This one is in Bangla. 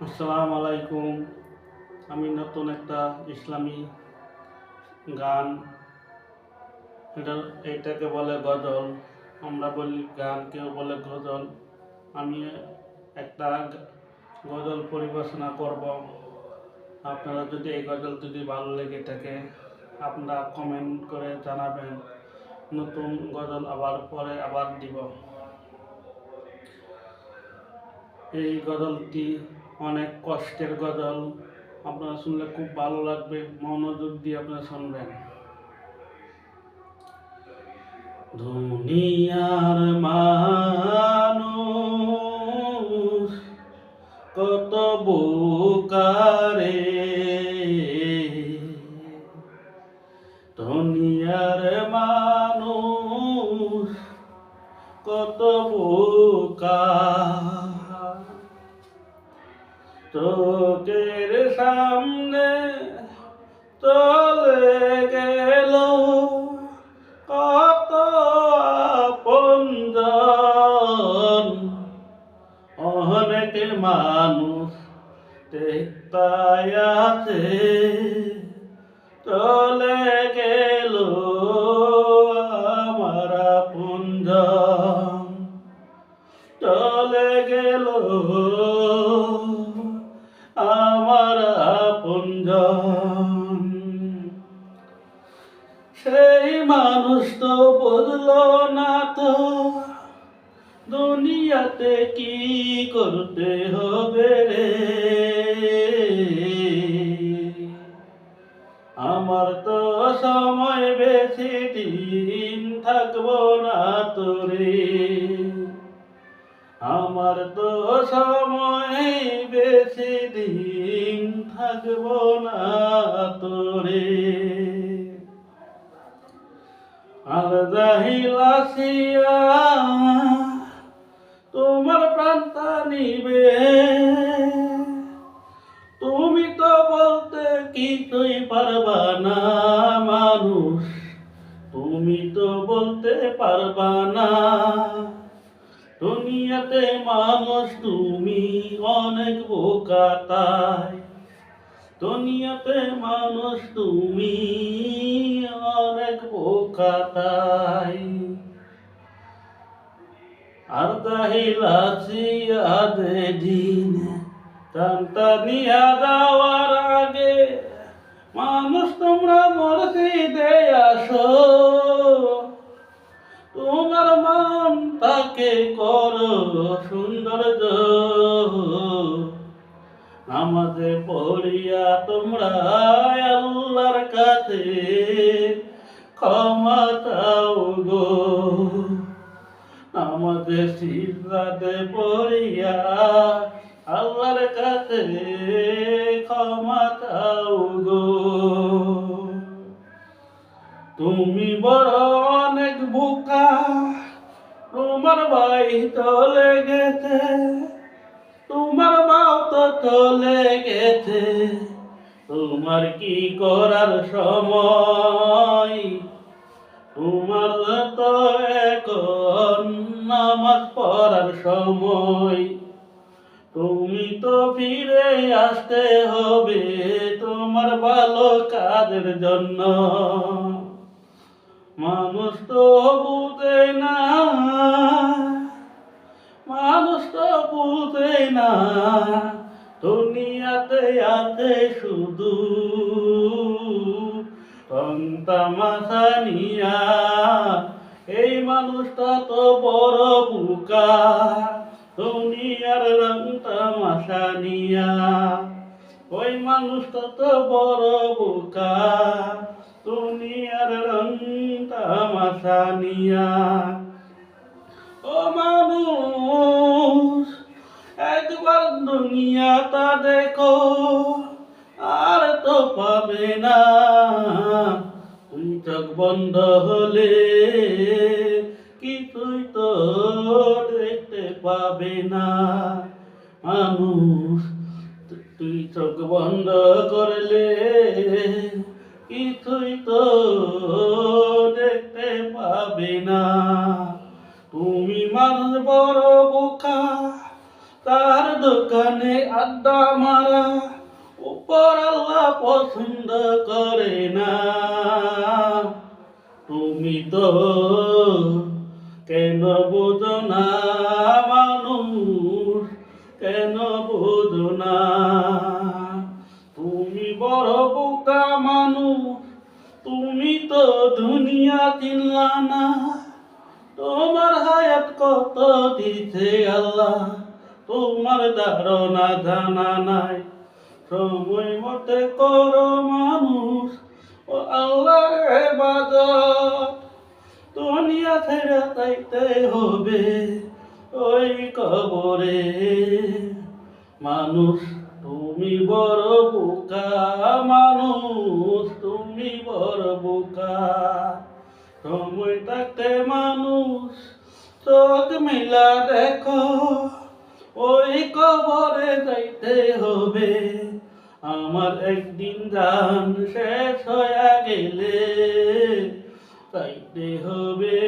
আসসালামু আলাইকুম। আমি নতুন একটা ইসলামী গান। এটা, এটাকে বলে গজল। আমরা বলি গান, কেউ বলে গজল। আমি একটা গজল পরিবেশনা করব। আপনারা যদি এই গজল যদি ভালো লেগে থাকে, আপনারা কমেন্ট করে জানাবেন। নতুন গজল আবার পরে আবার দিব। এই গজলটি অনেক কষ্টের গজল। আপনারা শুনলে খুব ভালো লাগবে, মনোযোগ দিয়ে আপনারা শুনবেন। দুনিয়ার মানুষ কত বোকারে। দুনিয়ার মানুষ কত বোকা। চোখের সামনে চলে গেল। কত আপনজন অনেক মানুষ দেখতাই আছে। আপনজন সেই মানুষ তো বলল না তো দুনিয়াতে কি করতে হবে? আমার তো সময় বেশি দিন থাকব না তোরে। আর যাহিলাসিয়া তোমার প্রাণটা নিবে। তুমি তো বলতে কিছুই পারবা না মানুষ। তুমি তো বলতে পারবা না দুনিয়াতে মানুষ তুমি অনেক বোকা তাই দুনিয়াতে মানুষ তুমি অনেক বোকা তাই আর তাহিলাছি আদে দিন টানটা নিয়া যাওয়ার আগে মানুষ তোমরা মসজিদে আসো। তাকে করো সৌন্দর্য। নামাজে পড়িয়া তোমরা আল্লাহর কাছে ক্ষমা চাও গো। নামাজে সিজদাতে পড়িয়া আল্লাহর কাছে ক্ষমা চাও গো। তুমি বড় তোমার ভাই চলে গেছে, তোমার বাপ তো চলে গেছে। তোমার কি করার সময়? তোমার তো এখন নামাজ পড়ার সময়। তুমি তো ফিরে আসতে হবে তোমার ভালো কাজের জন্য। মানুষ তো বুঝে না শুধু নিয়া, এই মানুষটা তো বড় বুকা। দুনিয়ার রং তামাশা ওই মানুষটা তো বড় বোকা। দুনিয়ার রং তামাশা ও মানুষ, একবার দুনিয়াটা দেখো। পাবে না। চোখ বন্ধ হলে কিছুই তো দেখতে পাবে না? মানুষ, তুই চোখ বন্ধ করলে কিছুই তো দেখতে পাবে না? তুমি মানুষ বড় বোকা, তার দোকানে আড্ডা মারা। উপর আল্লাহ পছন্দ করে না। তুমি তো কেন বোঝো না মানুষ? কেন বোঝো না? তুমি বড় বোকা মানুষ। তুমি তো দুনিয়া চিনলা না। তোমার হায়াত কত দিছে আল্লাহ? তোমার ধারণা জানা নাই। সময় মতে করো মানুষ ও আল্লাহ এবাদত দুনিয়া ছেড়ে হবে ওই কবরে। মানুষ, তুমি বড় বোকা, মানুষ, তুমি বড় বোকা। সময় থাকতে মানুষ, চোখ মিলা দেখো, ওই কবরে যাইতে হবে। আমার একদিন দান শেষ হয়ে গেলে তাইতে হবে